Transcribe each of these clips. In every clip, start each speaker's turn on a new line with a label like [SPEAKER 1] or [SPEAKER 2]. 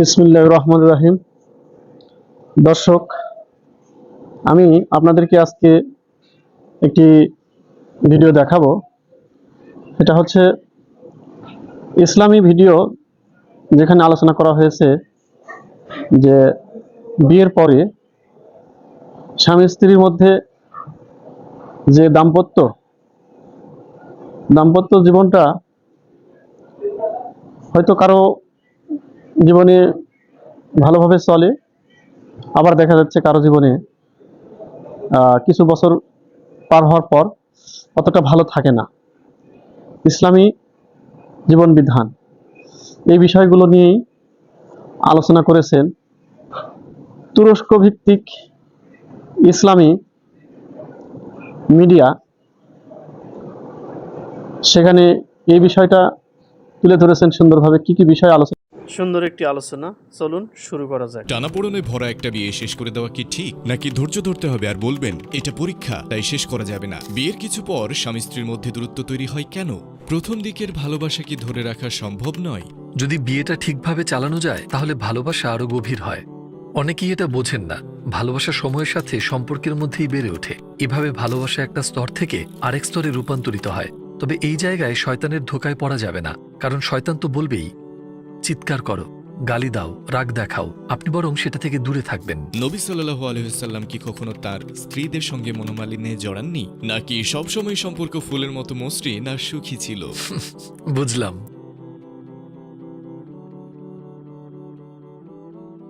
[SPEAKER 1] বিসমুল্লাহ রহমান রাহিম। দর্শক, আমি আপনাদেরকে আজকে একটি ভিডিও দেখাবো। এটা হচ্ছে ইসলামী ভিডিও যেখানে আলোচনা করা হয়েছে যে বিয়ের পরে স্বামী স্ত্রীর মধ্যে যে দাম্পত্য দাম্পত্য জীবনটা হয়তো কারও জীবনে ভালোভাবে চলে, আবার দেখা যাচ্ছে কারও জীবনে কিছু বছর পার হওয়ার পর অতটা ভালো থাকে না। ইসলামী জীবন বিধান। এই বিষয়গুলো নিয়েই আলোচনা করেছেন তুরস্ক ভিত্তিক ইসলামী মিডিয়া। সেখানে এই বিষয়টা তুলে ধরেছেন সুন্দরভাবে। কি কি বিষয় আলোচনা সুন্দর একটি আলোচনা। চলুন শুরু করা যাক।
[SPEAKER 2] টানাপোড়নে ভরা একটা বিয়ে শেষ করে দেওয়া কি ঠিক? নাকি ধৈর্য ধরতে হবে আর বলবেন এটা পরীক্ষা তাই শেষ করা যাবে না বিয়ের কিছু পর স্বামী স্ত্রীর মধ্যে দূরত্ব তৈরি হয় কেন? প্রথম দিকের ভালোবাসা কি ধরে রাখা সম্ভব নয়?
[SPEAKER 3] যদি বিয়েটা ঠিকভাবে চালানো যায় তাহলে ভালোবাসা আরও গভীর হয়। অনেকেই এটা বোঝেন না। ভালোবাসা সময়ের সাথে সম্পর্কের মধ্যেই বেড়ে ওঠে। এভাবে ভালোবাসা একটা স্তর থেকে আরেক স্তরে রূপান্তরিত হয়। তবে এই জায়গায় শয়তানের ধোকায় পড়া যাবে না। কারণ শয়তান তো বলবেই চিৎকার করো গালি দাও রাগ দেখাও আপনি বরং সেটা থেকে দূরে থাকবেন।
[SPEAKER 2] নবী সাল্লাহ আলহিহাল্লাম কি কখনো তার স্ত্রীদের সঙ্গে মনোমালিন্যে জড়াননি? নাকি সবসময় সম্পর্ক ফুলের মতো মসৃণ আর সুখী ছিল?
[SPEAKER 3] বুঝলাম।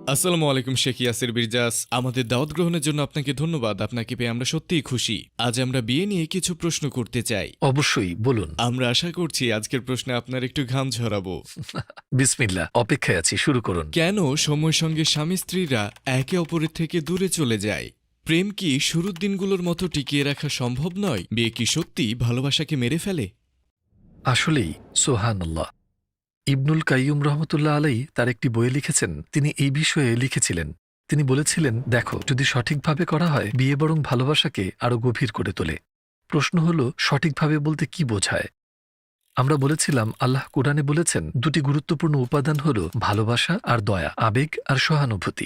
[SPEAKER 2] আসসালামু আলাইকুম শেখ ইয়াসির বিরজাস। আমাদের দাওয়াত গ্রহণের জন্য আপনাকে ধন্যবাদ। আপনাকে পেয়ে আমরা সত্যিই খুশি। আজ আমরা বিয়ে নিয়ে কিছু প্রশ্ন করতে চাই।
[SPEAKER 3] অবশ্যই বলুন।
[SPEAKER 2] আমরা আশা করছি আজকের প্রশ্নে আপনার একটু ঘাম ঝরাবো।
[SPEAKER 3] বিসমিল্লা অপেক্ষায় আছি শুরু করুন।
[SPEAKER 2] কেন সময়ের সঙ্গে স্বামী স্ত্রীরা একে অপরের থেকে দূরে চলে যায়? প্রেম কি শুরুর দিনগুলোর মতো টিকিয়ে রাখা সম্ভব নয়? বিয়ে কি সত্যি ভালোবাসাকে মেরে ফেলে?
[SPEAKER 3] আসলেই সোহানাল্লাহ ইবনুল কাইয়ুম রহমতুল্লাহ আলাই তার একটি বইয়ে লিখেছেন। তিনি এই বিষয়ে লিখেছিলেন। তিনি বলেছিলেন, দেখো, যদি সঠিকভাবে করা হয়, বিয়ে বরং ভালোবাসাকে আরও গভীর করে তোলে। প্রশ্ন হল, সঠিকভাবে বলতে কি বোঝায়? আমরা বলেছিলাম, আল্লাহ কোরআনে বলেছেন, দুটি গুরুত্বপূর্ণ উপাদান হল ভালোবাসা আর দয়া, আবেগ আর সহানুভূতি।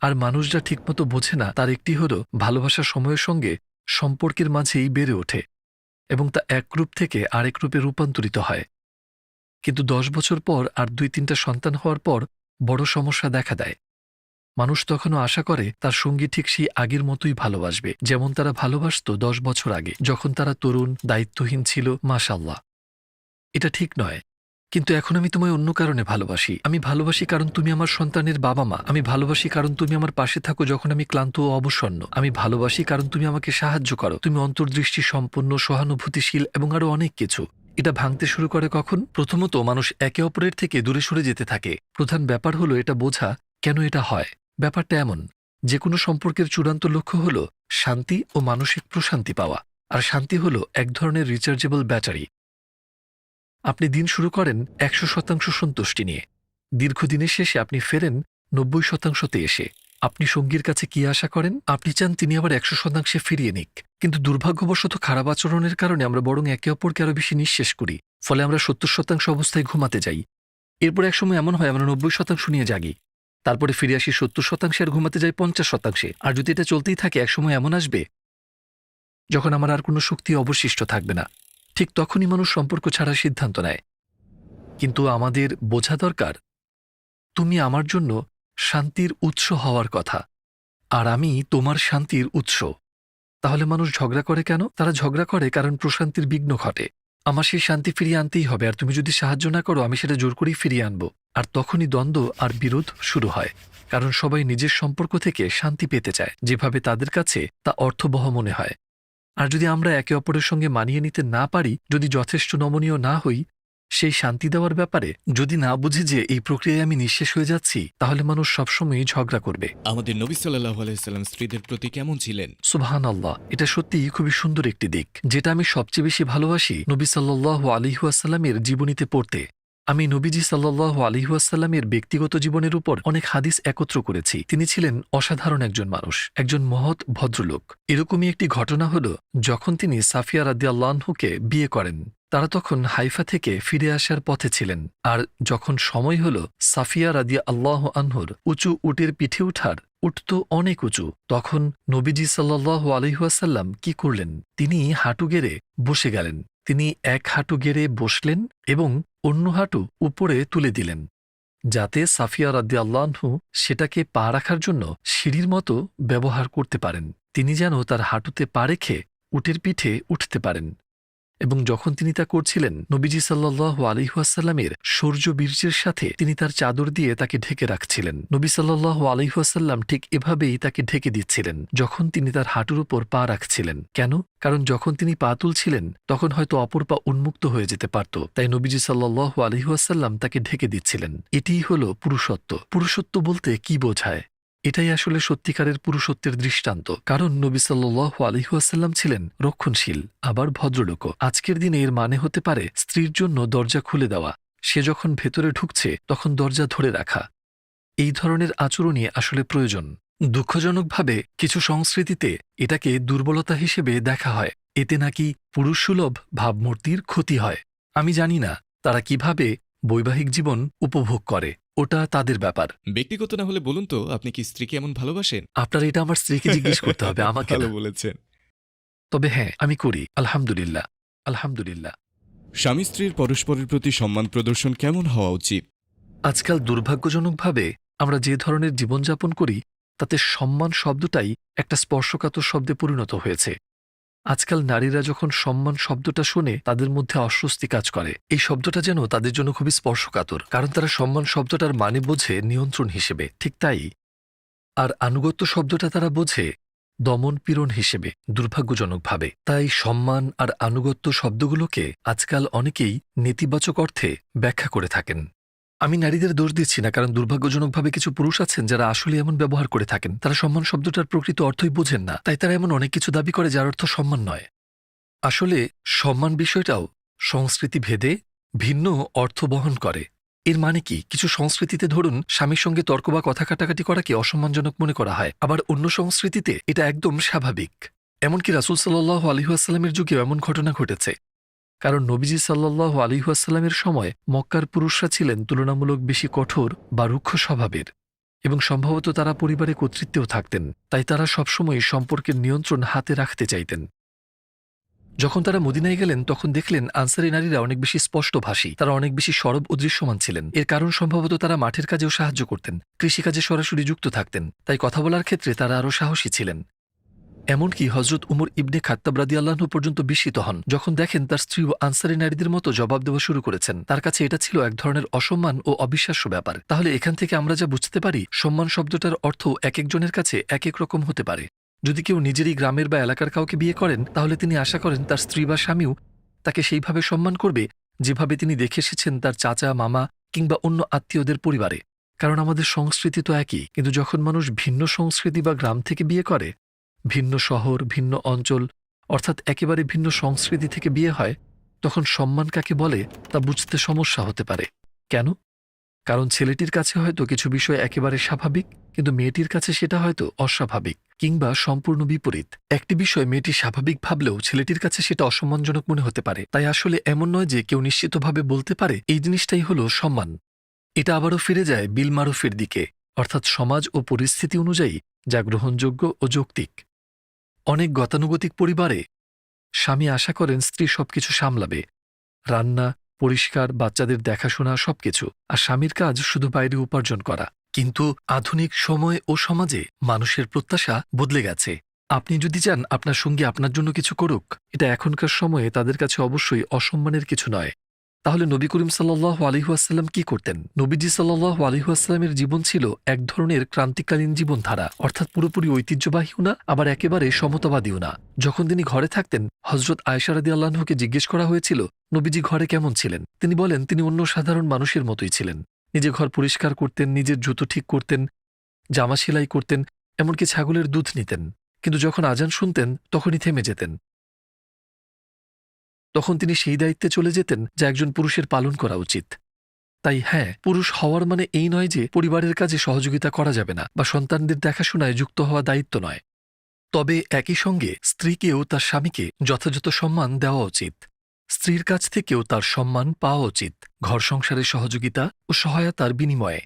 [SPEAKER 3] আর মানুষ যা ঠিকমতো বোঝে না, তার একটি হল, ভালোবাসা সময়ের সঙ্গে সম্পর্কের মাঝেই বেড়ে ওঠে এবং তা এক রূপ থেকে আরেক রূপে রূপান্তরিত হয়। কিন্তু দশ বছর পর আর দুই তিনটা সন্তান হওয়ার পর বড় সমস্যা দেখা দেয়। মানুষ তখনও আশা করে তার সঙ্গী ঠিক সেই আগের মতোই ভালোবাসবে, যেমন তারা ভালোবাসত দশ বছর আগে, যখন তারা তরুণ, দায়িত্বহীন ছিল মাশাল্লাহ এটা ঠিক নয়। কিন্তু এখন আমি তোমায় অন্য কারণে ভালোবাসি। আমি ভালোবাসি কারণ তুমি আমার সন্তানের বাবা মা। আমি ভালোবাসি কারণ তুমি আমার পাশে থাকো যখন আমি ক্লান্ত ও অবসন্ন। আমি ভালোবাসি কারণ তুমি আমাকে সাহায্য করো। তুমি অন্তর্দৃষ্টি সম্পন্ন সহানুভূতিশীল এবং আরও অনেক কিছু। এটা ভাঙতে শুরু করে কখন? প্রথমত, মানুষ একে অপরের থেকে দূরে সরে যেতে থাকে। প্রধান ব্যাপার হলো এটা বোঝা কেন এটা হয়। ব্যাপারটা এমন যে কোনো সম্পর্কের চূড়ান্ত লক্ষ্য হল শান্তি ও মানসিক প্রশান্তি পাওয়া। আর শান্তি হল এক ধরনের রিচার্জেবল ব্যাটারি আপনি দিন শুরু করেন একশো শতাংশ সন্তুষ্টি নিয়ে। দীর্ঘদিনের শেষে আপনি ফেরেন নব্বই শতাংশতে এসে। আপনি সঙ্গীর কাছে কি আশা করেন? আপনি চান তিনি আবার একশো শতাংশে ফিরিয়ে নিক। কিন্তু দুর্ভাগ্যবশত খারাপ আচরণের কারণে আমরা বরং একে অপরকে আরও বেশি নিঃশেষ করি। ফলে আমরা সত্তর শতাংশ অবস্থায় ঘুমাতে যাই। এরপর একসময় এমন হয়, আমরা নব্বই শতাংশ নিয়ে জাগি। তারপরে ফিরে আসি সত্তর শতাংশে আর ঘুমাতে যাই পঞ্চাশ শতাংশে। আর যদি এটা চলতেই থাকে, একসময় এমন আসবে যখন আমার আর কোনো শক্তি অবশিষ্ট থাকবে না। ঠিক তখনই মানুষ সম্পর্ক ছাড়া সিদ্ধান্ত নেয়। কিন্তু আমাদের বোঝা দরকার, তুমি আমার জন্য শান্তির উৎস হওয়ার কথা। আর আমি তোমার শান্তির উৎস। তাহলে মানুষ ঝগড়া করে কেন? তারা ঝগড়া করে কারণ প্রশান্তির বিঘ্ন ঘটে। আমার সেই শান্তি ফিরিয়ে আনতেই হবে, আর তুমি যদি সাহায্য না করো, আমি সেটা জোর করেই ফিরিয়ে আনব। আর তখনই দ্বন্দ্ব আর বিরোধ শুরু হয়, কারণ সবাই নিজের সম্পর্ক থেকে শান্তি পেতে চায়, যেভাবে তাদের কাছে তা অর্থবহ মনে হয়। আর যদি আমরা একে অপরের সঙ্গে মানিয়ে নিতে না পারি, যদি যথেষ্ট নমনীয় না হই সেই শান্তি দেওয়ার ব্যাপারে যদি না বুঝি যে এই প্রক্রিয়ায় আমি নিঃশেষ হয়ে যাচ্ছি তাহলে মানুষ সবসময়ই ঝগড়া করবে।
[SPEAKER 2] আমাদের নবী সাল্লাহ আলাইসাল্লাম স্ত্রীদের প্রতি কেমন ছিলেন?
[SPEAKER 3] সুবহান আল্লাহ এটা সত্যিই খুবই সুন্দর একটি দিক যেটা আমি সবচেয়ে বেশি ভালোবাসি নবী সাল্লাহ আলিহাসাল্লামের জীবনীতে পড়তে। আমি নবীজি সাল্লাহ আলিহাসাল্লামের ব্যক্তিগত জীবনের উপর অনেক হাদিস একত্র করেছি। তিনি ছিলেন অসাধারণ একজন মানুষ একজন মহৎ ভদ্রলোক। এরকমই একটি ঘটনা হল যখন তিনি সাফিয়া রাদিয়াল্লাহকে বিয়ে করেন। তারা তখন হাইফা থেকে ফিরে আসার পথে ছিলেন, আর যখন সময় হল, সাফিয়া রাদিয়া আল্লাহ আনহুর উঁচু উটের পিঠে উঠার উঠ তো অনেক উঁচু, তখন নবীজি সাল্লাহ আলহিহাসাল্লাম কি করলেন? তিনি হাঁটু গেড়ে বসে গেলেন। তিনি এক হাঁটু গেড়ে বসলেন এবং অন্য হাঁটু উপরে তুলে দিলেন, যাতে সাফিয়া রাদ্দি আল্লাহু সেটাকে পা রাখার জন্য সিঁড়ির মতো ব্যবহার করতে পারেন। তিনি যেন তার হাঁটুতে পা রেখে উটের পিঠে উঠতে পারেন। এবং যখন তিনি তা করছিলেন, নবীজি সাল্লাহ আলিহাসাল্লামের সূর্য বীর্যের সাথে তিনি তার চাদর দিয়ে তাকে ঢেকে রাখছিলেন। নবী সাল্লাহ আলিহাসাল্লাম ঠিক এভাবেই তাকে ঢেকে দিচ্ছিলেন, যখন তিনি তার হাঁটুর উপর পা রাখছিলেন। কেন? কারণ যখন তিনি পা তুলছিলেন, তখন হয়তো অপর পা উন্মুক্ত হয়ে যেতে পারত। তাই নবীজি সাল্লাহ আলিহাসাল্লাম তাকে ঢেকে দিচ্ছিলেন। এটিই হল পুরুষত্ব। পুরুষত্ব বলতে কি বোঝায়? এটাই আসলে সত্যিকারের পুরুষত্বের দৃষ্টান্ত, কারণ নবী সাল্লাহ আলহিহাসাল্লাম ছিলেন রক্ষণশীল, আবার ভদ্রলোক আজকের দিনে এর মানে হতে পারে স্ত্রীর জন্য দরজা খুলে দেওয়া। সে যখন ভেতরে ঢুকছে, তখন দরজা ধরে রাখা। এই ধরনের আচরণই আসলে প্রয়োজন। দুঃখজনকভাবে, কিছু সংস্কৃতিতে এটাকে দুর্বলতা হিসেবে দেখা হয়। এতে নাকি পুরুষসুলভ ভাবমূর্তির ক্ষতি হয়। আমি জানি না, তারা কীভাবে বৈবাহিক জীবন উপভোগ করে। ওটা তাদের ব্যাপার।
[SPEAKER 2] ব্যক্তিগত না হলে বলুন তো আপনি কি স্ত্রীকে এমন ভালোবাসেন?
[SPEAKER 3] আপনার এটা আমার স্ত্রীকে জিজ্ঞেস করতে হবে আমাকে
[SPEAKER 2] ভালো
[SPEAKER 3] না।
[SPEAKER 2] বলেছেন।
[SPEAKER 3] তবে হ্যাঁ আমি করি আলহামদুলিল্লাহ আলহামদুলিল্লাহ।
[SPEAKER 2] স্বামী স্ত্রীর পরস্পরের প্রতি সম্মান প্রদর্শন কেমন হওয়া উচিত?
[SPEAKER 3] আজকাল দুর্ভাগ্যজনকভাবে আমরা যে ধরনের জীবনযাপন করি তাতে সম্মান শব্দটাই একটা স্পর্শকাতর শব্দে পরিণত হয়েছে। আজকাল নারীরা যখন সম্মান শব্দটা শুনে, তাদের মধ্যে অস্বস্তি কাজ করে। এই শব্দটা যেন তাদের জন্য খুবই স্পর্শকাতর, কারণ তারা সম্মান শব্দটার মানে বোঝে নিয়ন্ত্রণ হিসেবে, ঠিক তাই। আর আনুগত্য শব্দটা তারা বোঝে দমন পীড়ন হিসেবে, দুর্ভাগ্যজনকভাবে। তাই সম্মান আর আনুগত্য শব্দগুলোকে আজকাল অনেকেই নেতিবাচক অর্থে ব্যাখ্যা করে থাকেন। আমি নারীদের দোষ দিচ্ছি না, কারণ দুর্ভাগ্যজনকভাবে কিছু পুরুষ আছেন যারা আসলে এমন ব্যবহার করে থাকেন। তারা সম্মান শব্দটার প্রকৃত অর্থই বোঝেন না, তাই তারা এমন অনেক কিছু দাবি করে যার অর্থ সম্মান নয়। আসলে, সম্মান বিষয়টাও সংস্কৃতি ভেদে ভিন্ন অর্থ বহন করে। এর মানে কি? কিছু সংস্কৃতিতে ধরুন, স্বামীর সঙ্গে তর্ক বা কথা কাটাকাটি করাকে অসম্মানজনক মনে করা হয়, আবার অন্য সংস্কৃতিতে এটা একদম স্বাভাবিক। এমনকি রাসুল সাল্লাহ আলিহাস্লামের যুগেও এমন ঘটনা ঘটেছে। কারণ নবীজি সাল্লাহ আলিহাস্লামের সময় মক্কার পুরুষরা ছিলেন তুলনামূলক বেশি কঠোর বা রুক্ষ স্বভাবের এবং সম্ভবত তারা পরিবারে কর্তৃত্বেও থাকতেন, তাই তারা সবসময় সম্পর্কের নিয়ন্ত্রণ হাতে রাখতে চাইতেন। যখন তারা মদিনায় গেলেন, তখন দেখলেন আনসারি নারীরা অনেক বেশি স্পষ্টভাষী, তারা অনেক বেশি সরব ও দৃশ্যমান ছিলেন। এর কারণ সম্ভবত তারা মাঠের কাজেও সাহায্য করতেন, কৃষিকাজে সরাসরি যুক্ত থাকতেন, তাই কথা বলার ক্ষেত্রে তারা আরও সাহসী ছিলেন। এমনকি হজরত উমর ইবনে খাত্তাব রাদি পর্যন্ত বিস্মিত হন। যখন দেখেন তার স্ত্রী ও আনসারি নারীদের মতো জবাব দেওয়া শুরু করেছেন, তার কাছে এটা ছিল এক ধরনের অসম্মান ও অবিশ্বাস্য ব্যাপার। তাহলে এখান থেকে আমরা যা বুঝতে পারি, সম্মান শব্দটার অর্থ এক একজনের কাছে এক এক রকম হতে পারে। যদি কেউ নিজেরই গ্রামের বা এলাকার কাউকে বিয়ে করেন, তাহলে তিনি আশা করেন তার স্ত্রী বা স্বামীও তাকে সেইভাবে সম্মান করবে যেভাবে তিনি দেখে এসেছেন তার চাচা, মামা কিংবা অন্য আত্মীয়দের পরিবারে। কারণ আমাদের সংস্কৃতি তো একই, কিন্তু যখন মানুষ ভিন্ন সংস্কৃতি বা গ্রাম থেকে বিয়ে করে ভিন্ন শহর, ভিন্ন অঞ্চল, অর্থাৎ একেবারে ভিন্ন সংস্কৃতি থেকে বিয়ে হয়, তখন সম্মান কাকে বলে তা বুঝতে সমস্যা হতে পারে। কেন? কারণ ছেলেটির কাছে হয়তো কিছু বিষয় একেবারে স্বাভাবিক, কিন্তু মেয়েটির কাছে সেটা হয়তো অস্বাভাবিক কিংবা সম্পূর্ণ বিপরীত। একটি বিষয় মেয়েটি স্বাভাবিক ভাবলেও ছেলেটির কাছে সেটা অসম্মানজনক মনে হতে পারে। তাই আসলে এমন নয় যে কেউ নিশ্চিতভাবে বলতে পারে এই জিনিসটাই হলো সম্মান। এটা আবারও ফিরে যায় বিল মারুফের দিকে, অর্থাৎ সমাজ ও পরিস্থিতি অনুযায়ী যা গ্রহণযোগ্য ও যৌক্তিক। অনেক গতানুগতিক পরিবারে স্বামী আশা করেন স্ত্রী সবকিছু সামলাবে। রান্না, পরিষ্কার, বাচ্চাদের দেখাশোনা, সবকিছু। আর স্বামীর কাজ শুধু বাইরে উপার্জন করা। কিন্তু আধুনিক সময় ও সমাজে মানুষের প্রত্যাশা বদলে গেছে। আপনি যদি চান আপনার সঙ্গী আপনার জন্য কিছু করুক, এটা এখনকার সময়ে তাদের কাছে অবশ্যই অসম্মানের কিছু নয়। তাহলে নবী করিম সাল্লাহ আলিহাসাল্লাম কি করতেন? নবীজি সাল্লাহ আলিহাসাল্লামের জীবন ছিল এক ধরনের ক্রান্তিকালীন জীবনধারা, অর্থাৎ পুরোপুরি ঐতিহ্যবাহীও না, আবার একেবারে সমতাবাদীও না। যখন তিনি ঘরে থাকতেন হজরত আয়সারাদি আল্লাহকে জিজ্ঞেস করা হয়েছিল, নবীজি ঘরে কেমন ছিলেন? তিনি বলেন, তিনি অন্য সাধারণ মানুষের মতোই ছিলেন। নিজে ঘর পরিষ্কার করতেন, নিজের জুতো ঠিক করতেন, জামা সেলাই করতেন, এমনকি ছাগলের দুধ নিতেন। কিন্তু যখন আজান শুনতেন, তখনই থেমে যেতেন। তখন তিনি সেই দায়িত্বে চলে যেতেন যা একজন পুরুষের পালন করা উচিত। তাই হ্যাঁ পুরুষ হওয়ার মানে এই নয় যে পরিবারের কাজে সহযোগিতা করা যাবে না বা সন্তানদের দেখাশোনায় যুক্ত হওয়া দায়িত্ব নয়। তবে একই সঙ্গে স্ত্রীকেও তার স্বামীকে যথাযথ সম্মান দেওয়া উচিত। স্ত্রীর কাছ থেকেও তার সম্মান পাওয়া উচিত। ঘর সংসারের সহযোগিতা ও সহায়তার বিনিময়ে।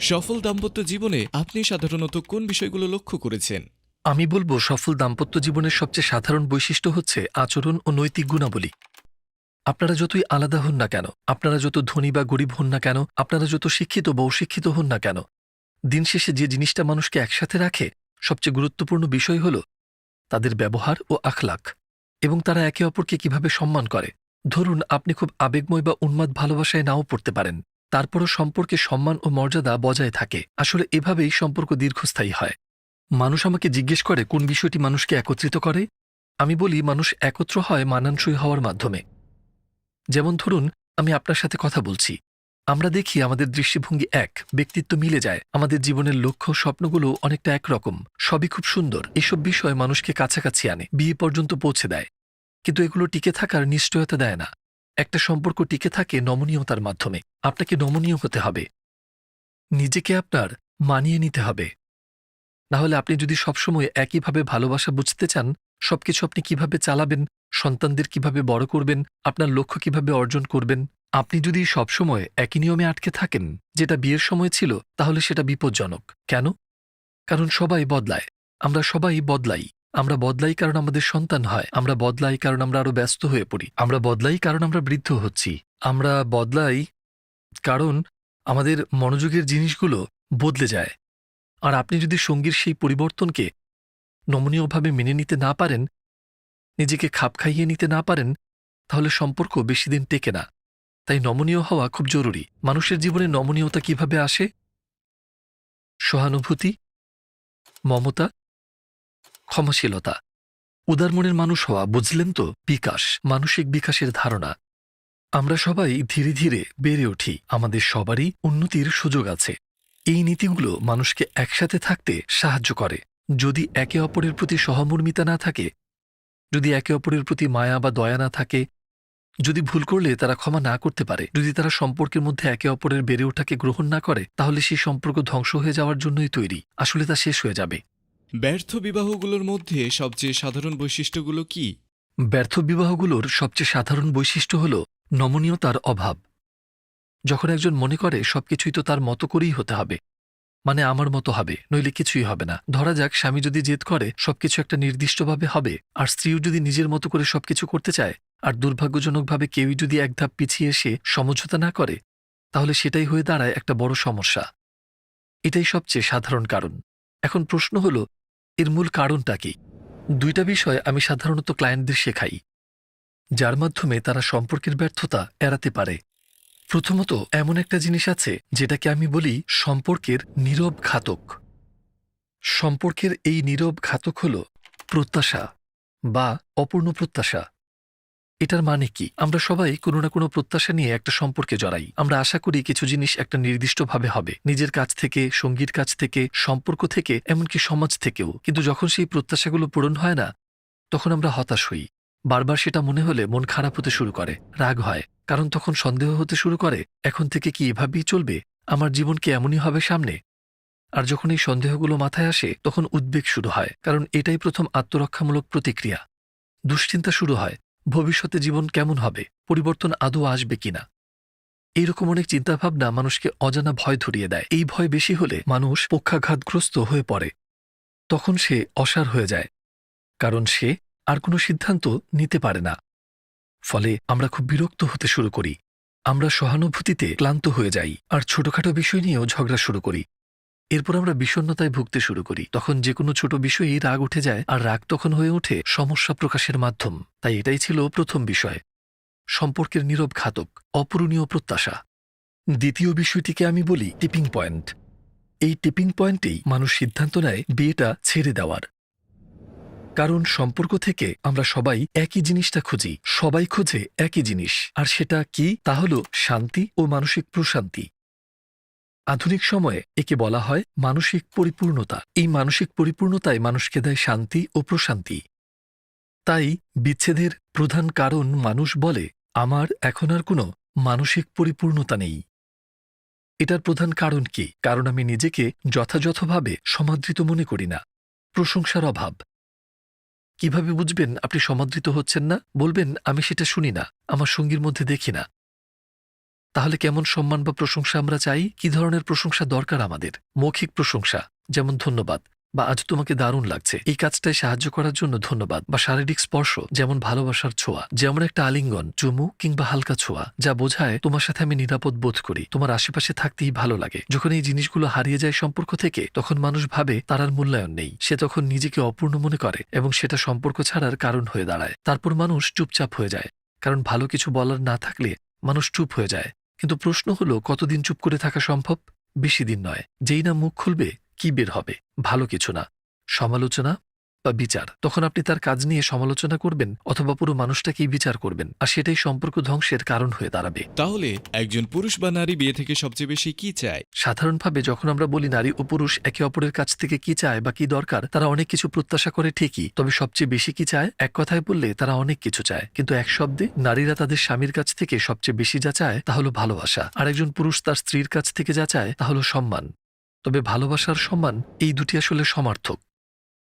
[SPEAKER 2] সফল দাম্পত্য জীবনে আপনি সাধারণত কোন বিষয়গুলো লক্ষ্য করেছেন?
[SPEAKER 3] আমি বলব সফল দাম্পত্য জীবনের সবচেয়ে সাধারণ বৈশিষ্ট্য হচ্ছে আচরণ ও নৈতিক গুণাবলী। আপনারা যতই আলাদা হন না কেন, আপনারা যত ধনী বা গরিব হন না কেন, আপনারা যত শিক্ষিত বা অশিক্ষিত হন না কেন, দিন শেষে যে জিনিসটা মানুষকে একসাথে রাখে, সবচেয়ে গুরুত্বপূর্ণ বিষয় হল তাদের ব্যবহার ও আখলাখ এবং তারা একে অপরকে কীভাবে সম্মান করে। ধরুন, আপনি খুব আবেগময় বা উন্মাদ ভালোবাসায় নাও পড়তে পারেন, তারপরও সম্পর্কে সম্মান ও মর্যাদা বজায় থাকে। আসলে এভাবেই সম্পর্ক দীর্ঘস্থায়ী হয়। মানুষ আমাকে জিজ্ঞেস করে, কোন বিষয়টি মানুষকে একত্রিত করে? আমি বলি, মানুষ একত্র হয় মানানসই হওয়ার মাধ্যমে। যেমন ধরুন, আমি আপনার সাথে কথা বলছি। আমরা দেখি আমাদের দৃষ্টিভঙ্গি এক, ব্যক্তিত্ব মিলে যায়। আমাদের জীবনের লক্ষ্য, স্বপ্নগুলো অনেকটা একরকম, সবই খুব সুন্দর। এসব বিষয় মানুষকে কাছাকাছি আনে, বিয়ে পর্যন্ত পৌঁছে দেয়। কিন্তু এগুলো টিকে থাকার নিশ্চয়তা দেয় না। একটা সম্পর্ক টিকে থাকে নমনীয়তার মাধ্যমে। আপনাকে নমনীয় হতে হবে। নিজেকে আপনার মানিয়ে নিতে হবে। নাহলে আপনি যদি সবসময় একইভাবে ভালোবাসা বুঝতে চান সবকিছু আপনি কীভাবে চালাবেন, সন্তানদের কীভাবে বড় করবেন, আপনার লক্ষ্য কীভাবে অর্জন করবেন, আপনি যদি সবসময় একই নিয়মে আটকে থাকেন, যেটা বিয়ের সময় ছিল, তাহলে সেটা বিপজ্জনক। কেন? কারণ সবাই বদলায়। আমরা সবাই বদলাই। আমরা বদলাই কারণ আমাদের সন্তান হয়। আমরা বদলাই কারণ আমরা আরও ব্যস্ত হয়ে পড়ি। আমরা বদলাই কারণ আমরা বৃদ্ধ হচ্ছি। আমরা বদলাই কারণ আমাদের মনোযোগের জিনিসগুলো বদলে যায়। আর আপনি যদি সঙ্গীর সেই পরিবর্তনকে নমনীয়ভাবে মেনে নিতে না পারেন, নিজেকে খাপ খাইয়ে নিতে না পারেন, তাহলে সম্পর্ক বেশি দিন টেকে না। তাই নমনীয় হওয়া খুব জরুরি। মানুষের জীবনে নমনীয়তা কীভাবে আসে? সহানুভূতি, মমতা, ক্ষমাশীলতা। উদার মনের মানুষ হওয়া, বুঝলেন তো? বিকাশ, মানসিক বিকাশের ধারণা। আমরা সবাই ধীরে ধীরে বেড়ে উঠি। আমাদের সবারই উন্নতির সুযোগ আছে। এই নীতিগুলো মানুষকে একসাথে থাকতে সাহায্য করে। যদি একে অপরের প্রতি সহমর্মিতা না থাকে যদি একে অপরের প্রতি মায়া বা দয়া না থাকে যদি ভুল করলে তারা ক্ষমা না করতে পারে যদি তারা সম্পর্কের মধ্যে একে অপরের বেড়ে ওঠাকে গ্রহণ না করে তাহলে সেই সম্পর্ক ধ্বংস হয়ে যাওয়ার জন্যই তৈরি। আসলে তা শেষ হয়ে যাবে।
[SPEAKER 2] ব্যর্থ বিবাহগুলোর মধ্যে সবচেয়ে সাধারণ বৈশিষ্ট্যগুলো কি?
[SPEAKER 3] ব্যর্থ বিবাহগুলোর সবচেয়ে সাধারণ বৈশিষ্ট্য হল নমনীয়তার অভাব। যখন একজন মনে করে সবকিছুই তো তার মতো করেই হতে হবে মানে আমার মতো হবে, নইলে কিছুই হবে না। ধরা যাক, স্বামী যদি জেদ করে, সবকিছু একটা নির্দিষ্টভাবে হবে, আর স্ত্রীও যদি নিজের মতো করে সবকিছু করতে চায়, আর দুর্ভাগ্যজনকভাবে কেউই যদি এক ধাপ পিছিয়ে এসে সমঝোতা না করে, তাহলে সেটাই হয়ে দাঁড়ায় একটা বড় সমস্যা। এটাই সবচেয়ে সাধারণ কারণ। এখন প্রশ্ন হল, এর মূল কারণটা কি? দুইটা বিষয় আমি সাধারণত ক্লায়েন্টদের শেখাই, যার মাধ্যমে তারা সম্পর্কের ব্যর্থতা এড়াতে পারে। প্রথমত এমন একটা জিনিস আছে যেটাকে আমি বলি সম্পর্কের নীরব ঘাতক। সম্পর্কের এই নীরব ঘাতক হল প্রত্যাশা বা অপূর্ণ প্রত্যাশা। এটার মানে কি? আমরা সবাই কোনো না কোনো প্রত্যাশা নিয়ে একটা সম্পর্কে জড়াই। আমরা আশা করি কিছু জিনিস একটা নির্দিষ্টভাবে হবে। নিজের কাছ থেকে, সঙ্গীর কাছ থেকে, সম্পর্ক থেকে, এমনকি সমাজ থেকেও। কিন্তু যখন সেই প্রত্যাশাগুলো পূরণ হয় না, তখন আমরা হতাশ হই। বারবার সেটা মনে হলে মন খারাপ হতে শুরু করে, রাগ হয়। কারণ তখন সন্দেহ হতে শুরু করে, এখন থেকে কি এভাবেই চলবে? আমার জীবন কি এমনই হবে সামনে? আর যখন এই সন্দেহগুলো মাথায় আসে, তখন উদ্বেগ শুরু হয়, কারণ এটাই প্রথম আত্মরক্ষামূলক প্রতিক্রিয়া। দুশ্চিন্তা শুরু হয়, ভবিষ্যতে জীবন কেমন হবে? পরিবর্তন আদৌ আসবে কিনা এইরকম অনেক চিন্তাভাবনা মানুষকে অজানা ভয় ধরিয়ে দেয়। এই ভয় বেশি হলে মানুষ পক্ষাঘাতগ্রস্ত হয়ে পড়ে। তখন সে অসার হয়ে যায়। কারণ সে আর কোনো সিদ্ধান্ত নিতে পারে না। ফলে আমরা খুব বিরক্ত হতে শুরু করি। আমরা সহানুভূতিতে ক্লান্ত হয়ে যাই আর ছোটখাটো বিষয় নিয়েও ঝগড়া শুরু করি। এরপর আমরা বিষণ্ণতায় ভুগতে শুরু করি। তখন যে কোনো ছোট বিষয়েই রাগ উঠে যায় আর রাগ তখন হয়ে ওঠে সমস্যা প্রকাশের মাধ্যম। তাই এটাই ছিল প্রথম বিষয়। সম্পর্কের নীরব ঘাতক, অপূরণীয় প্রত্যাশা। দ্বিতীয় বিষয়টিকে আমি বলি টিপিং পয়েন্ট। এই টিপিং পয়েন্টেই মানুষ সিদ্ধান্ত নেয় বিয়েটা ছেড়ে দেওয়ার। কারণ সম্পর্ক থেকে আমরা সবাই একই জিনিসটা খুঁজি। সবাই খোঁজে একই জিনিস। আর সেটা কি? তা হল শান্তি ও মানসিক প্রশান্তি। আধুনিক সময়ে একে বলা হয় মানসিক পরিপূর্ণতা। এই মানসিক পরিপূর্ণতায় মানুষকে দেয় শান্তি ও প্রশান্তি। তাই বিচ্ছেদের প্রধান কারণ মানুষ বলে, আমার এখন আর কোনো মানসিক পরিপূর্ণতা নেই। এটার প্রধান কারণ কি? কারণ আমি নিজেকে যথাযথভাবে সমাদৃত মনে করি না। প্রশংসার অভাব। কীভাবে বুঝবেন আপনি সমাদৃত হচ্ছেন না? বলবেন, আমি সেটা শুনি না, আমার সঙ্গীর মধ্যে দেখি না। তাহলে কেমন সম্মান বা প্রশংসা আমরা চাই? কি ধরনের প্রশংসা দরকার আমাদের? মৌখিক প্রশংসা, যেমন ধন্যবাদ। বা আজ তোমাকে দারুণ লাগছে। এই কাজটায় সাহায্য করার জন্য ধন্যবাদ। বা শারীরিক স্পর্শ, যেমন ভালোবাসার ছোঁয়া, যেমন একটা আলিঙ্গন, চুমু কিংবা হালকা ছোঁয়া, যা বোঝায় তোমার সাথে আমি নিরাপদ বোধ করি। তোমার আশেপাশে থাকতেই ভালো লাগে। যখন এই জিনিসগুলো হারিয়ে যায় সম্পর্ক থেকে, তখন মানুষ ভাবে তার আর মূল্যায়ন নেই। সে তখন নিজেকে অপূর্ণ মনে করে এবং সেটা সম্পর্ক ছাড়ার কারণ হয়ে দাঁড়ায়। তারপর মানুষ চুপচাপ হয়ে যায়। কারণ ভালো কিছু বলার না থাকলে মানুষ চুপ হয়ে যায়। কিন্তু প্রশ্ন হলো, কতদিন চুপ করে থাকা সম্ভব? বেশি দিন নয়। যেই না মুখ খুলবে কি বের হবে? ভালো কিছু না। সমালোচনা বা বিচার? তখন আপনি তার কাজ নিয়ে সমালোচনা করবেন অথবা পুরো মানুষটাকেই বিচার করবেন আর সেটাই সম্পর্ক ধ্বংসের কারণ হয়ে দাঁড়াবে।
[SPEAKER 2] তাহলে একজন পুরুষ বা নারী বিয়ে থেকে সবচেয়ে বেশি কি চায়?
[SPEAKER 3] সাধারণভাবে যখন আমরা বলি নারী ও পুরুষ একে অপরের কাছ থেকে কি চায় বা কি দরকার তারা অনেক কিছু প্রত্যাশা করে ঠিকই তবে সবচেয়ে বেশি কি চায়? এক কথায় বললে তারা অনেক কিছু চায় কিন্তু এক শব্দে নারীরা তাদের স্বামীর কাছ থেকে সবচেয়ে বেশি যা চায় তা হলো ভালোবাসা। আর একজন পুরুষ তার স্ত্রীর কাছ থেকে যা চায় তা হলো সম্মান। তবে ভালোবাসার সম্মান এই দুটি আসলে সমার্থক।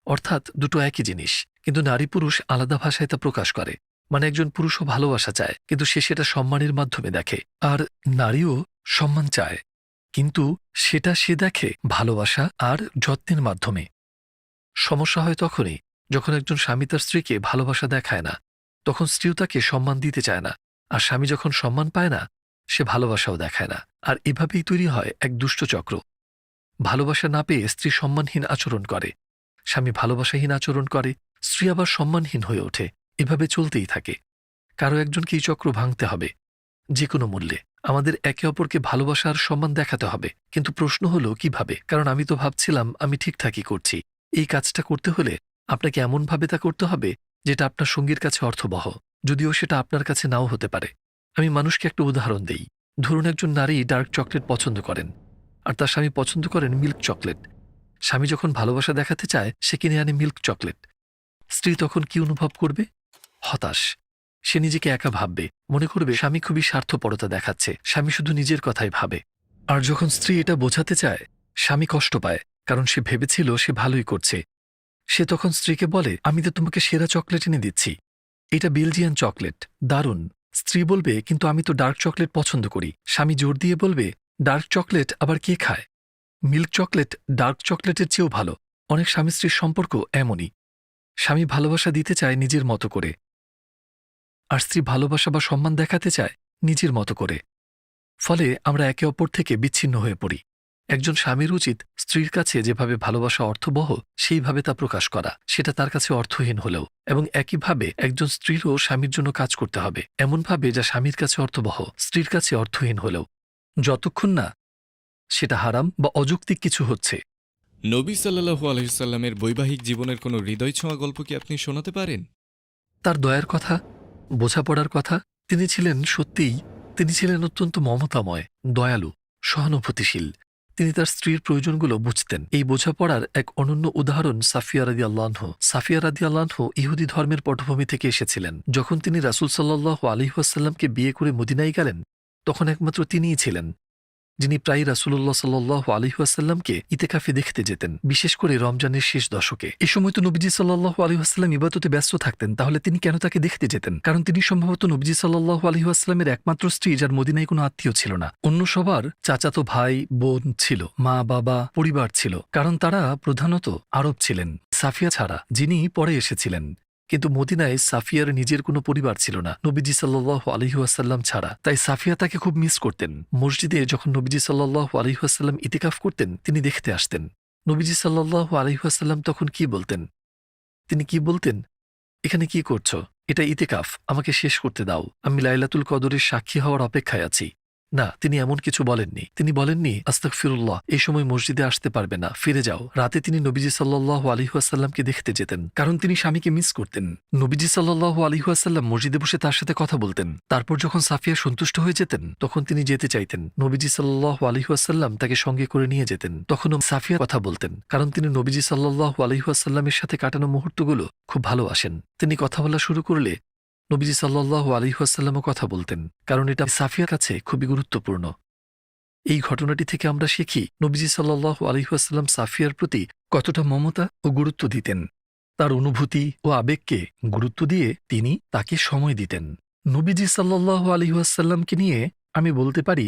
[SPEAKER 3] অর্থাৎ দুটো একই জিনিস, কিন্তু নারী পুরুষ আলাদা ভাষায় তা প্রকাশ করে। মানে একজন পুরুষও ভালোবাসা চায়, কিন্তু সে সেটা সম্মানের মাধ্যমে দেখে। আর নারীও সম্মান চায়, কিন্তু সেটা সে দেখে ভালোবাসা আর যত্নের মাধ্যমে। সমস্যা হয় তখনই যখন একজন স্বামী তার স্ত্রীকে ভালোবাসা দেখায় না, তখন স্ত্রীও তাকে সম্মান দিতে চায় না। আর স্বামী যখন সম্মান পায় না, সে ভালোবাসাও দেখায় না। আর এভাবেই তৈরি হয় এক দুষ্ট চক্র। ভালোবাসা না পেয়ে স্ত্রী সম্মানহীন আচরণ করে। স্বামী ভালোবাসাহীন আচরণ করে, স্ত্রী আবার সম্মানহীন হয়ে ওঠে। এভাবে চলতেই থাকে। কারও একজনকে এই চক্র ভাঙতে হবে। যে কোনো মূল্যে। আমাদের একে অপরকে ভালোবাসা আর সম্মান দেখাতে হবে। কিন্তু প্রশ্ন হলো, কীভাবে? কারণ আমি তো ভাবছিলাম, আমি ঠিকঠাকই করছি। এই কাজটা করতে হলে আপনাকে এমনভাবে তা করতে হবে, যেটা আপনার সঙ্গীর কাছে অর্থবহ। যদিও সেটা আপনার কাছে নাও হতে পারে। আমি মানুষকে একটা উদাহরণ দেই। ধরুন, একজন নারী ডার্ক চকলেট পছন্দ করেন। আর তার স্বামী পছন্দ করেন মিল্ক চকলেট। স্বামী যখন ভালোবাসা দেখাতে চায়, সে কিনে আনে মিল্ক চকলেট। স্ত্রী তখন কি অনুভব করবে? হতাশ। সে নিজেকে একা ভাববে। মনে করবে, স্বামী খুবই স্বার্থপরতা দেখাচ্ছে। স্বামী শুধু নিজের কথাই ভাবে। আর যখন স্ত্রী এটা বোঝাতে চায়, স্বামী কষ্ট পায়, কারণ সে ভেবেছিল সে ভালোই করছে। সে তখন স্ত্রীকে বলে, আমি তো তোমাকে সেরা চকলেট এনে দিচ্ছি। এটা বেলজিয়ান চকলেট। দারুণ। স্ত্রী বলবে, কিন্তু আমি তো ডার্ক চকলেট পছন্দ করি। স্বামী জোর দিয়ে বলবে ডার্ক চকলেট আবার কে খায়? মিল্ক চকলেট ডার্ক চকলেটের চেয়েও ভালো। অনেক স্বামী স্ত্রীর সম্পর্ক এমনই। স্বামী ভালোবাসা দিতে চায় নিজের মতো করে। আর স্ত্রী ভালোবাসা বা সম্মান দেখাতে চায় নিজের মতো করে। ফলে আমরা একে অপর থেকে বিচ্ছিন্ন হয়ে পড়ি। একজন স্বামীর উচিত স্ত্রীর কাছে যেভাবে ভালোবাসা অর্থবহ, সেইভাবে তা প্রকাশ করা। সেটা তার কাছে অর্থহীন হলেও এবং একইভাবে একজন স্ত্রীরও স্বামীর জন্য কাজ করতে হবে। এমনভাবে যা স্বামীর কাছে অর্থবহ, স্ত্রীর কাছে অর্থহীন হলেও। যতক্ষণ না সেটা হারাম বা অযৌক্তিক কিছু হচ্ছে।
[SPEAKER 2] নবী সাল্লাহু আলহিসাল্লামের বৈবাহিক জীবনের কোনো হৃদয় ছোঁয়া গল্প কি আপনি শোনাতে পারেন?
[SPEAKER 3] তার দয়ার কথা বোঝাপড়ার কথা তিনি ছিলেন সত্যিই তিনি ছিলেন অত্যন্ত মমতাময় দয়ালু সহানুভূতিশীল। তিনি তার স্ত্রীর প্রয়োজনগুলো বুঝতেন। এই বোঝাপড়ার এক অনন্য উদাহরণ সাফিয়া রাদি আল্লাহ সাফিয়া রাদি আল্লাহ ইহুদি ধর্মের পটভূমি থেকে এসেছিলেন। যখন তিনি রাসুল সাল্লাহ আলিহাসাল্লামকে বিয়ে করে মদিনায় গেলেন তখন একমাত্র তিনিই ছিলেন, যিনি প্রায় রাসুল্লাহ সাল্লাহ আলহিহাসাল্লামকে ইতেকাফে দেখতে যেতেন, বিশেষ করে রমজানের শেষ দশকে। এ সময় তো নবীজি সাল্লাহ আলহিহাস্লাম ইবাদতে ব্যস্ত থাকতেন, তাহলে তিনি কেন তাকে দেখতে যেতেন? কারণ তিনি সম্ভবত নবীজি সাল্লাহ আলহিহাস্লামের একমাত্র স্ত্রী, যার মদিনায় কোনো আত্মীয় ছিল না। অন্য সবার চাচাতো ভাই, বোন ছিল, মা, বাবা, পরিবার ছিল, কারণ তারা প্রধানত আরব ছিলেন, সাফিয়া ছাড়া, যিনি পরে এসেছিলেন। কিন্তু মদিনায় সাফিয়ার নিজের কোনো পরিবার ছিল না। নবীজি সাল্লাহ আলহিহাসাল্লাম ছাড়া। তাই সাফিয়া তাকে খুব মিস করতেন। মসজিদে যখন নবীজি সাল্লাহ আলহিহাসাল্লাম ইতিকাফ করতেন, তিনি দেখতে আসতেন। নবীজি সাল্লাহ আলহিহাসাল্লাম তখন কি বলতেন? তিনি কি বলতেন? এখানে কি করছ? এটা ইতেকাফ। আমাকে শেষ করতে দাও। আমি লাইলাতুল কদরের সাক্ষী হওয়ার অপেক্ষায় আছি। না, তিনি এমন কিছু বলেননি। তিনি বলেননি আস্তাক ফিরুল্লাহ এই সময় মসজিদে আসতে পারবে না, ফিরে যাও। রাতে তিনি নবীজি সাল্লাহ আলিহাসাল্লামকে দেখতে যেতেন। কারণ তিনি স্বামীকে মিস করতেন। নবীজি সাল্লাহ আলিহাসাল্লাম মসজিদে বসে তার সাথে কথা বলতেন। তারপর যখন সাফিয়া সন্তুষ্ট হয়ে যেতেন, তখন তিনি যেতে চাইতেন। নবীজি সাল্লাহ আলিহাসাল্লাম তাকে সঙ্গে করে নিয়ে যেতেন। তখনও সাফিয়া কথা বলতেন, কারণ তিনি নবীজি সাল্লাহ আলিহাসাল্লামের সাথে কাটানো মুহূর্তগুলো খুব ভালোবাসেন তিনি কথা বলা শুরু করলে নবীজি সাল্লাহ আলিহাসাল্লামও কথা বলতেন, কারণ এটা সাফিয়ার কাছে খুবই গুরুত্বপূর্ণ। এই ঘটনাটি থেকে আমরা শিখি, নবীজি সাল্লাহ আলিহাসাল্লাম সাফিয়ার প্রতি কতটা মমতা ও গুরুত্ব দিতেন। তার অনুভূতি ও আবেগকে গুরুত্ব দিয়ে তিনি তাকে সময় দিতেন। নবীজি সাল্লাহ আলহিহাসাল্লামকে নিয়ে আমি বলতে পারি,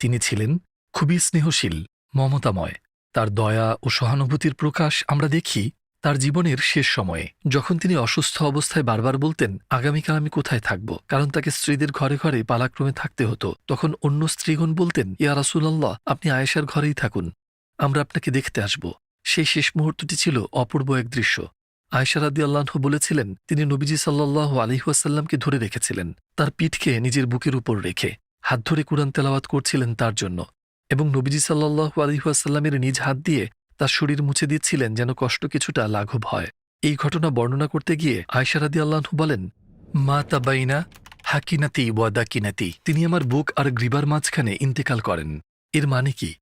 [SPEAKER 3] তিনি ছিলেন খুবই স্নেহশীল, মমতাময়। তার দয়া ও সহানুভূতির প্রকাশ আমরা দেখি তার জীবনের শেষ সময়ে, যখন তিনি অসুস্থ অবস্থায় বারবার বলতেন, আগামীকাল আমি কোথায় থাকব? কারণ তাকে স্ত্রীদের ঘরে ঘরে পালাক্রমে থাকতে হতো। তখন অন্য স্ত্রীগণ বলতেন, ইয়া রাসুলাল্লাহ, আপনি আয়েশার ঘরেই থাকুন। আমরা আপনাকে দেখতে আসব। সেই শেষ মুহূর্তটি ছিল অপূর্ব এক দৃশ্য। আয়েশা রাদি আল্লাহ বলেছিলেন, তিনি নবীজি সাল্লাহ আলিহাসাল্লামকে ধরে রেখেছিলেন। তার পিঠকে নিজের বুকের উপর রেখে, হাত ধরে কুরআন তেলাওয়াত করছিলেন তার জন্য। এবং নবীজি সাল্লাহ আলিহাসাল্লামের নিজ হাত দিয়ে তার শরীর মুছে দিচ্ছিলেন যেন কষ্ট কিছুটা লাঘব হয়। এই ঘটনা বর্ণনা করতে গিয়ে আয়সারাদি আল্লাহু বলেন, মা তাবাইনা হাকিনাতি ওয়াদাকিনাতি তিনি আমার বুক আর গ্রীবার মাঝখানে ইন্তেকাল করেন। এর মানে কি?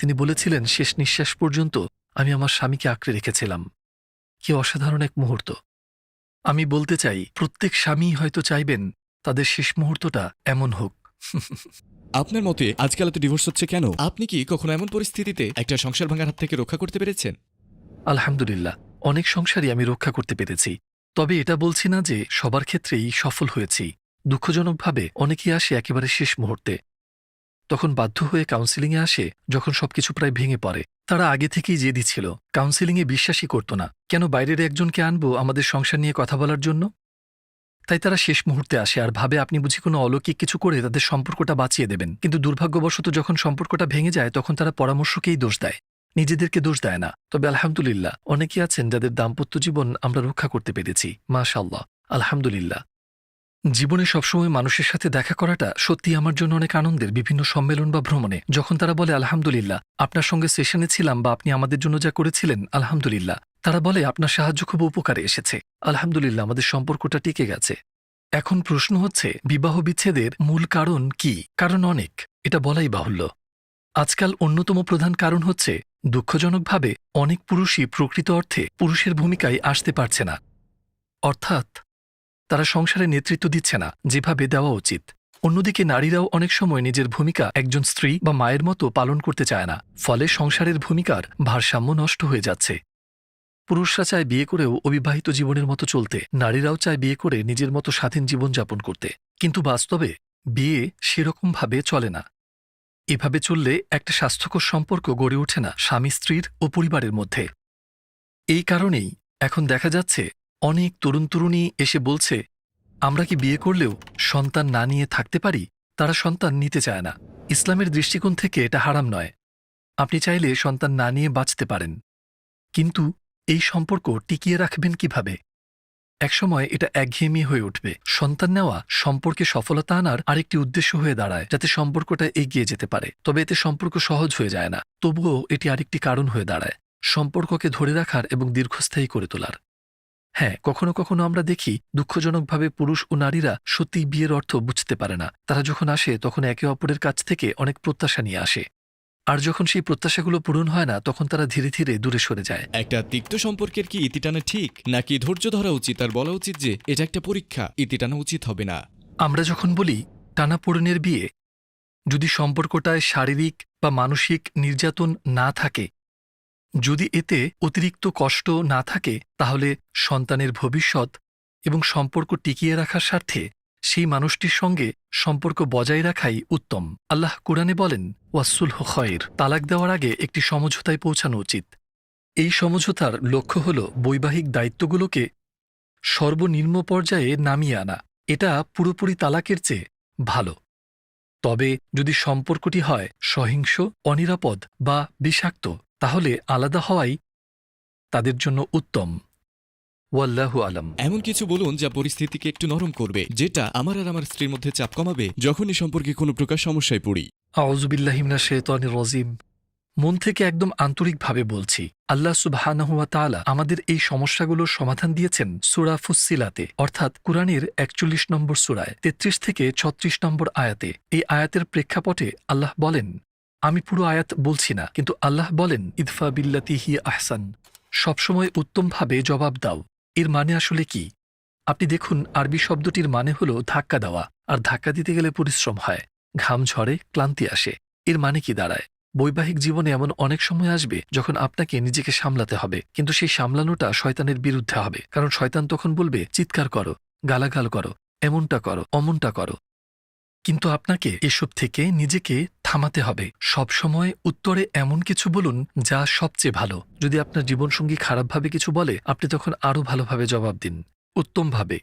[SPEAKER 3] তিনি বলেছিলেন, শেষ নিঃশ্বাস পর্যন্ত আমি আমার স্বামীকে আঁকড়ে রেখেছিলাম। কি অসাধারণ এক মুহূর্ত। আমি বলতে চাই, প্রত্যেক স্বামী হয়তো চাইবেন, তাদের শেষ মুহূর্তটা এমন হোক।
[SPEAKER 2] আপনার মতে আজকাল এত ডিভোর্স হচ্ছে কেন? আপনি কি কখনো এমন পরিস্থিতিতে একটা সংসার ভাঙার হাত থেকে রক্ষা করতে পেরেছেন?
[SPEAKER 3] আলহামদুলিল্লাহ, অনেক সংসারই আমি রক্ষা করতে পেরেছি। তবে এটা বলছি না যে সবার ক্ষেত্রেই সফল হয়েছি। দুঃখজনকভাবে অনেকেই আসে একেবারে শেষ মুহূর্তে। তখন বাধ্য হয়ে কাউন্সিলিংয়ে আসে, যখন সবকিছু প্রায় ভেঙে পড়ে। তারা আগে থেকেই জেদি ছিল। কাউন্সিলিংয়ে বিশ্বাসই করত না। কেন বাইরের একজনকে আনব আমাদের সংসার নিয়ে কথা বলার জন্য? তাই তারা শেষ মুহূর্তে আসে আর ভাবে আপনি বুঝি কোনো অলৌকিক কিছু করে তাদের সম্পর্কটা বাঁচিয়ে দেবেন। কিন্তু দুর্ভাগ্যবশত যখন সম্পর্কটা ভেঙে যায়, তখন তারা পরামর্শকেই দোষ দেয়। নিজেদেরকে দোষ দেয় না। তবে আলহামদুলিল্লাহ, অনেকেই আছেন যাদের দাম্পত্য জীবন আমরা রক্ষা করতে পেরেছি। মাশাল্লাহ আলহামদুলিল্লাহ। জীবনে সবসময় মানুষের সাথে দেখা করাটা সত্যি আমার জন্য অনেক আনন্দের, বিভিন্ন সম্মেলন বা ভ্রমণে। যখন তারা বলে, আলহামদুলিল্লাহ, আপনার সঙ্গে সেশনে ছিলাম বা আপনি আমাদের জন্য যা করেছিলেন, আলহামদুলিল্লাহ। তারা বলে, আপনার সাহায্য খুব উপকারে এসেছে। আলহামদুলিল্লাহ, আমাদের সম্পর্কটা টিকে গেছে। এখন প্রশ্ন হচ্ছে, বিবাহ বিচ্ছেদের মূল কারণ কি? কারণ অনেক। এটা বলাই বাহুল্য। আজকাল অন্যতম প্রধান কারণ হচ্ছে, দুঃখজনকভাবে অনেক পুরুষই প্রকৃত অর্থে পুরুষের ভূমিকায় আসতে পারছে না। অর্থাৎ তারা সংসারে নেতৃত্ব দিচ্ছে না, যেভাবে দেওয়া উচিত। অন্যদিকে নারীরাও অনেক সময় নিজের ভূমিকা একজন স্ত্রী বা মায়ের মতো পালন করতে চায় না, ফলে সংসারের ভূমিকার ভারসাম্য নষ্ট হয়ে যাচ্ছে। পুরুষরা চায় বিয়ে করেও অবিবাহিত জীবনের মতো চলতে, নারীরাও চায় বিয়ে করে নিজের মতো স্বাধীন জীবনযাপন করতে। কিন্তু বাস্তবে বিয়ে সেরকমভাবে চলে না। এভাবে চললে একটা স্বাস্থ্যকর সম্পর্ক গড়ে ওঠে না স্বামী স্ত্রীর ও পরিবারের মধ্যে। এই কারণেই এখন দেখা যাচ্ছে অনেক তরুণ তরুণী এসে বলছে, আমরা কি বিয়ে করলেও সন্তান না নিয়ে থাকতে পারি? তারা সন্তান নিতে চায় না। ইসলামের দৃষ্টিকোণ থেকে এটা হারাম নয়। আপনি চাইলে সন্তান না নিয়ে বাঁচতে পারেন। কিন্তু এই সম্পর্ক টিকিয়ে রাখবেন কীভাবে? একসময় এটা একঘেয়েমি হয়ে উঠবে। সন্তান নেওয়া সম্পর্কে সফলতা আনার আরেকটি উদ্দেশ্য হয়ে দাঁড়ায়, যাতে সম্পর্কটা এগিয়ে যেতে পারে। তবে এতে সম্পর্ক সহজ হয়ে যায় না। তবুও এটি আরেকটি কারণ হয়ে দাঁড়ায়। সম্পর্ককে ধরে রাখার এবং দীর্ঘস্থায়ী করে তোলার। হ্যাঁ কখনো কখনো আমরা দেখি দুঃখজনকভাবে পুরুষ ও নারীরা সত্যি বিয়ের অর্থ বুঝতে পারে না। তারা যখন আসে তখন একে অপরের কাছ থেকে অনেক প্রত্যাশা নিয়ে আসে। আর যখন সেই প্রত্যাশাগুলো পূরণ হয় না তখন তারা ধীরে ধীরে দূরে সরে যায়।
[SPEAKER 2] একটা তিক্ত সম্পর্কের কি ইতি টানা ঠিক নাকি ধৈর্য ধরা উচিত আর বলা উচিত যে এটা একটা পরীক্ষা ইতি টানা উচিত হবে না?
[SPEAKER 3] আমরা যখন বলি টানাপোড়েনের বিয়ে যদি সম্পর্কটায় শারীরিক বা মানসিক নির্যাতন না থাকে যদি এতে অতিরিক্ত কষ্ট না থাকে, তাহলে সন্তানের ভবিষ্যৎ এবং সম্পর্ক টিকিয়ে রাখার স্বার্থে সেই মানুষটির সঙ্গে সম্পর্ক বজায় রাখাই উত্তম। আল্লাহ কোরআনে বলেন ওয়াসুল খয়ের তালাক দেওয়ার আগে একটি সমঝোতায় পৌঁছানো উচিত। এই সমঝোতার লক্ষ্য হল বৈবাহিক দায়িত্বগুলোকে সর্বনিম্ন পর্যায়ে নামিয়ে আনা। এটা পুরোপুরি তালাকের চেয়ে ভালো। তবে যদি সম্পর্কটি হয় সহিংস, অনিরাপদ বা বিষাক্ত তাহলে আলাদা হওয়াই তাদের জন্য উত্তম। ওয়াল্লাহু আলম।
[SPEAKER 2] এমন কিছু বলুন যা পরিস্থিতিকে একটু নরম করবে যেটা আমার আর আমার স্ত্রীর মধ্যে চাপ কমাবে যখনই সম্পর্কে কোনো প্রকার সমস্যায় পড়ি।
[SPEAKER 3] আউজুবিল্লাহিমনা শেতনির রজিম। মন থেকে একদম আন্তরিকভাবে বলছি আল্লাহ সুবাহানহুয়া তাআলা আমাদের এই সমস্যাগুলোর সমাধান দিয়েছেন সুরা ফুসিলাতে অর্থাৎ কুরআনের একচল্লিশ নম্বর সুরায় তেত্রিশ থেকে ছত্রিশ নম্বর আয়াতে। এই আয়াতের প্রেক্ষাপটে আল্লাহ বলেন আমি পুরো আয়াত বলছি না, কিন্তু আল্লাহ বলেন, ইদফা বিল্লাতি হি আহসান। সবসময় উত্তমভাবে জবাব দাও। এর মানে আসলে কি? আপনি দেখুন, আরবি শব্দটির মানে হল ধাক্কা দেওয়া, আর ধাক্কা দিতে গেলে পরিশ্রম হয়, ঘাম ঝরে, ক্লান্তি আসে। এর মানে কি দাঁড়ায়? বৈবাহিক জীবনে এমন অনেক সময় আসবে যখন আপনাকে নিজেকে সামলাতে হবে, কিন্তু সেই সামলানোটা শয়তানের বিরুদ্ধে হবে, কারণ শয়তান তখন বলবে, চিৎকার করো, গালাগাল করো, এমনটা করো, অমনটা করো। কিন্তু আপনাকে এসব থেকে নিজেকে থামাতে হবে। সবসময় উত্তরে এমন কিছু বলুন যা সবচেয়ে ভালো। যদি আপনার জীবনসঙ্গী খারাপভাবে কিছু বলে, আপনি তখন আরও ভালোভাবে জবাব দিন। উত্তমভাবে।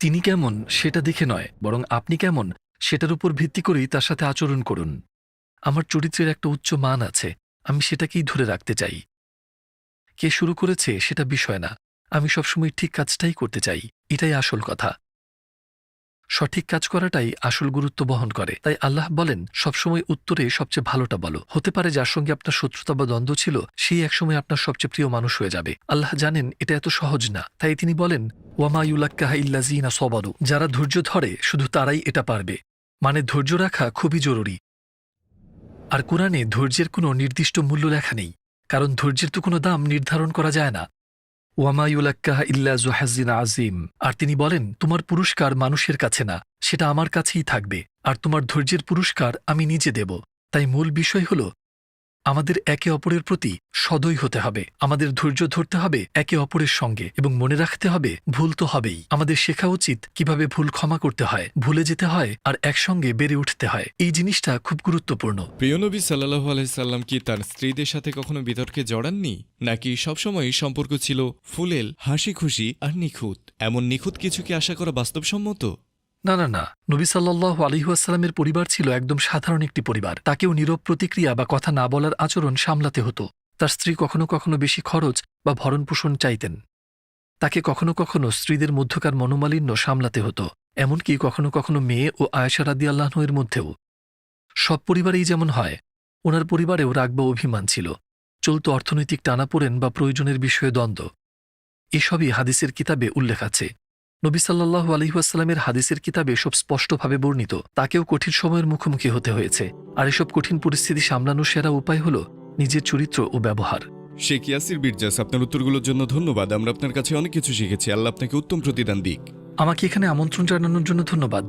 [SPEAKER 3] তিনি কেমন সেটা দেখে নয়, বরং আপনি কেমন সেটার উপর ভিত্তি করেই তার সাথে আচরণ করুন। আমার চরিত্রের একটা উচ্চ মান আছে, আমি সেটাকেই ধরে রাখতে চাই। কে শুরু করেছে সেটা বিষয় না, আমি সবসময় ঠিক কাজটাই করতে চাই, এটাই আসল কথা। সঠিক কাজ করাটাই আসল গুরুত্ব বহন করে। তাই আল্লাহ বলেন, সবসময় উত্তরে সবচেয়ে ভালোটা বলো। হতে পারে যার সঙ্গে আপনার শত্রুতা বা দ্বন্দ্ব ছিল, সেই একসময় আপনার সবচেয়ে প্রিয় মানুষ হয়ে যাবে। আল্লাহ জানেন, এটা এত সহজ না। তাই তিনি বলেন, ওয়ামা ইউলাক্কাহা ইল্লাজিনা সবারু যারা ধৈর্য ধরে, শুধু তারাই এটা পারবে। মানে ধৈর্য রাখা খুবই জরুরি। আর কোরআনে ধৈর্যের কোনো নির্দিষ্ট মূল্য লেখা নেই। কারণ ধৈর্যের তো কোনো দাম নির্ধারণ করা যায় না। ওয়ামায়ুলাক্কাহা ইল্লা জুহাজিন আজিম আর তিনি বলেন, তোমার পুরস্কার মানুষের কাছে না, সেটা আমার কাছেই থাকবে। আর তোমার ধৈর্যের পুরস্কার আমি নিজে দেব। তাই মূল বিষয় হল আমাদের একে অপরের প্রতি সদয় হতে হবে। আমাদের ধৈর্য ধরতে হবে একে অপরের সঙ্গে এবং মনে রাখতে হবে ভুল তো হবেই। আমাদের শেখা উচিত কীভাবে ভুল ক্ষমা করতে হয়, ভুলে যেতে হয় আর একসঙ্গে বেড়ে উঠতে হয়। এই জিনিসটা খুব গুরুত্বপূর্ণ।
[SPEAKER 2] প্রিয়নবী সাল্লাহ আলাইসাল্লাম কি তার স্ত্রীদের সাথে কখনো বিতর্কে জড়াননি? নাকি সবসময় সম্পর্ক ছিল ফুলেল হাসি খুশি আর নিখুঁত? এমন নিখুঁত কিছু কি আশা করা বাস্তবসম্মত?
[SPEAKER 3] না না না। নবী সাল্লাহ আলিহাসাল্লামের পরিবার ছিল একদম সাধারণ একটি পরিবার। তাকেও নীরব প্রতিক্রিয়া বা কথা না বলার আচরণ সামলাতে হতো। তার স্ত্রী কখনো কখনো বেশি খরচ বা ভরণপোষণ চাইতেন। তাকে কখনো কখনো স্ত্রীদের মধ্যকার মনোমালিন্য সামলাতে হতো। এমনকি কখনো কখনো মেয়ে ও আয়েশা রাদি আল্লাহনের মধ্যেও। সব পরিবারেই যেমন হয়, ওনার পরিবারেও রাগ বা অভিমান ছিল। চলত অর্থনৈতিক টানাপোড়েন বা প্রয়োজনের বিষয়ে দ্বন্দ্ব। এসবই হাদিসের কিতাবে উল্লেখ আছে। নবী সাল্লাহ আলহিহাস্লামের হাদিসের কিতাবে এসব স্পষ্টভাবে বর্ণিত। তাকেও কঠিন সময়ের মুখোমুখি হতে হয়েছে। আর এসব কঠিন পরিস্থিতি সামলানোর সেরা উপায় হল নিজের চরিত্র ও ব্যবহার।
[SPEAKER 2] শেখ ইয়াসির বিরজাস আপনার উত্তরগুলোর জন্য ধন্যবাদ। আমরা আপনার কাছে অনেক কিছু শিখেছি। আল্লাহ আপনাকে উত্তম প্রতিদান দিক।
[SPEAKER 3] আমাকে এখানে আমন্ত্রণ জানানোর জন্য ধন্যবাদ।